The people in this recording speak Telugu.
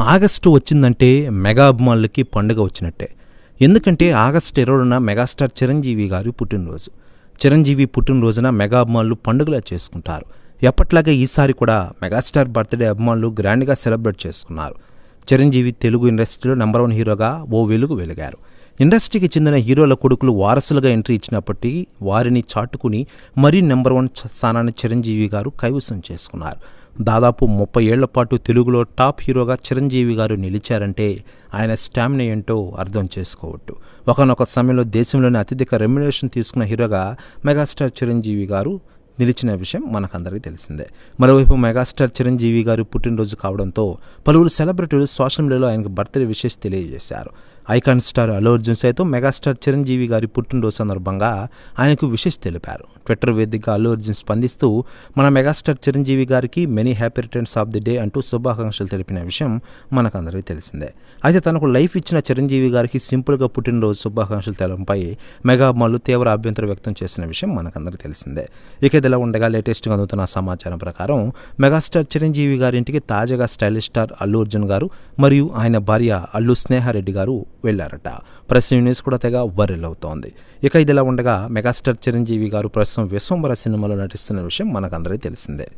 ఆగస్టు వచ్చిందంటే మెగా అభిమానులకి పండుగ వచ్చినట్టే. ఎందుకంటే ఆగస్టు ఇరవైన మెగాస్టార్ చిరంజీవి గారి పుట్టినరోజు. చిరంజీవి పుట్టినరోజున మెగా అభిమానులు పండుగలా చేసుకుంటారు. ఎప్పట్లాగే ఈసారి కూడా మెగాస్టార్ బర్త్డే అభిమానులు గ్రాండ్గా సెలబ్రేట్ చేసుకున్నారు. చిరంజీవి తెలుగు ఇండస్ట్రీలో నెంబర్ వన్ హీరోగా ఓ వెలుగు వెలిగారు. ఇండస్ట్రీకి చెందిన హీరోల కొడుకులు వారసులుగా ఎంట్రీ ఇచ్చినప్పటికీ వారిని చాటుకుని మరీ నెంబర్ వన్ స్థానాన్ని చిరంజీవి గారు కైవసం చేసుకున్నారు. దాదాపు ముప్పై ఏళ్ళ పాటు తెలుగులో టాప్ హీరోగా చిరంజీవి గారు నిలిచారంటే ఆయన స్టామినా ఏంటో అర్థం చేసుకోవట్టు. ఒకనొక సమయంలో దేశంలోనే అత్యధిక రెమ్యునేషన్ తీసుకున్న హీరోగా మెగాస్టార్ చిరంజీవి గారు నిలిచిన విషయం మనకందరికీ తెలిసిందే. మరోవైపు మెగాస్టార్ చిరంజీవి గారు పుట్టినరోజు కావడంతో పలువురు సెలబ్రిటీలు సోషల్ మీడియాలో ఆయనకు బర్త్డే విషెస్ తెలియజేశారు. ఐకాన్ స్టార్ అల్లు అర్జున్ సైతం మెగాస్టార్ చిరంజీవి గారి పుట్టినరోజు సందర్భంగా ఆయనకు విషెస్ తెలిపారు. ట్విట్టర్ వేదికగా అల్లు అర్జున్ స్పందిస్తూ మన మెగాస్టార్ చిరంజీవి గారికి many happy returns of the day అంటూ శుభాకాంక్షలు తెలిపిన విషయం మనకందరికీ తెలిసిందే. అయితే తనకు లైఫ్ ఇచ్చిన చిరంజీవి గారికి సింపుల్గా పుట్టినరోజు శుభాకాంక్షలు తెలపంపై మెగా అభిమానులు తీవ్ర అభ్యంతరం వ్యక్తం చేసిన విషయం మనకందరికీ తెలిసిందే. ఇక ఇదిలా ఉండగా లేటెస్ట్గా అందుతున్న సమాచారం ప్రకారం మెగాస్టార్ చిరంజీవి గారి ఇంటికి తాజాగా స్టైలిష్ స్టార్ అల్లు అర్జున్ గారు మరియు ఆయన భార్య అల్లు స్నేహారెడ్డి గారు వెళ్ళారట ప్రెస్ యూనిస్ కూడా తెగ వర్రెల్ అవుతోంది. ఇక ఇదిలా ఉండగా మెగాస్టార్ చిరంజీవి గారు ప్రస్తుతం విశ్వంబర సినిమాలో నటిస్తున్న విషయం మనకందరికీ తెలిసిందే.